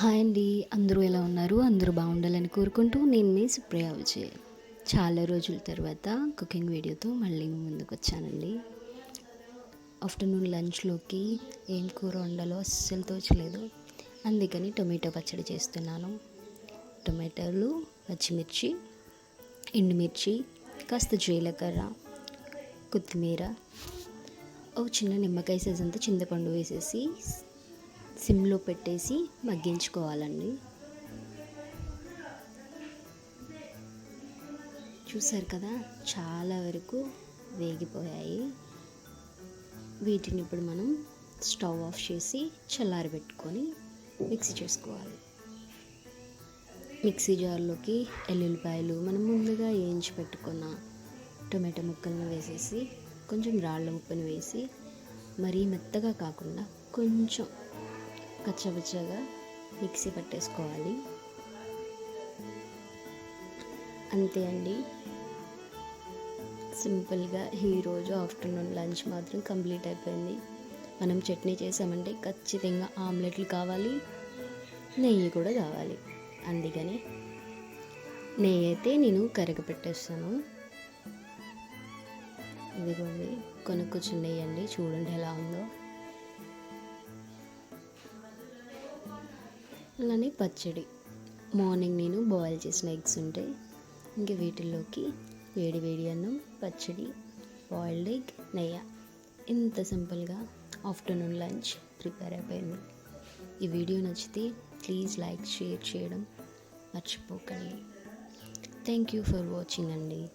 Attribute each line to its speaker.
Speaker 1: Hi అండి. అందరూ ఎలా ఉన్నారు? అందరూ బాగుండాలని కోరుకుంటూ నేను మీ సుప్రియ విజయ్. చాలా రోజుల తర్వాత కుకింగ్ వీడియోతో మళ్ళీ ముందుకు వచ్చానండి. ఆఫ్టర్నూన్ లంచ్లోకి ఏం కూర వండాలో అస్సలు తోచలేదు. అందుకని టొమాటో పచ్చడి చేస్తున్నాను. టొమాటోలు పచ్చిమిర్చి ఎండుమిర్చి కాస్త జీలకర్ర కొత్తిమీర ఓ చిన్న నిమ్మకాయ సైజ్ అంతా చింతపండు వేసేసి సిమ్లో పెట్టేసి మగ్గించుకోవాలండి. చూసారు కదా చాలా వరకు వేగిపోయాయి. వీటిని ఇప్పుడు మనం స్టవ్ ఆఫ్ చేసి చల్లారి పెట్టుకొని మిక్సీ చేసుకోవాలి. మిక్సీ జార్లోకి ఎల్లుల్లిపాయలు మనం ముందుగా వేయించి పెట్టుకున్న టొమాటో ముక్కలను వేసేసి కొంచెం రాళ్ళ ఉప్పుని వేసి మరీ మెత్తగా కాకుండా కొంచెం కచ్చపచ్చగా మిక్సీ పట్టేసుకోవాలి. అంతే అండి. సింపుల్గా ఈరోజు ఆఫ్టర్నూన్ లంచ్ మాత్రం కంప్లీట్ అయిపోయింది. మనం చట్నీ చేసామంటే ఖచ్చితంగా ఆమ్లెట్లు కావాలి నెయ్యి కూడా కావాలి. అందుకని నెయ్యి అయితే నేను కరగపెట్టేస్తాను. ఇదిగోండి కొనుక్కొచ్చి నెయ్యి అండి. చూడండి ఎలా ఉందో. అలానే పచ్చడి. మార్నింగ్ నేను బాయిల్ చేసిన ఎగ్స్ ఉంటాయి ఇంక వీటిల్లోకి వేడి వేడి అన్నం పచ్చడి బాయిల్డ్ ఎగ్ నెయ్యి. ఇంత సింపుల్గా ఆఫ్టర్నూన్ లంచ్ ప్రిపేర్ అయిపోయింది. ఈ వీడియో నచ్చితే ప్లీజ్ లైక్ షేర్ చేయడం మర్చిపోకండి. థ్యాంక్ యూ ఫర్ వాచింగ్ అండి.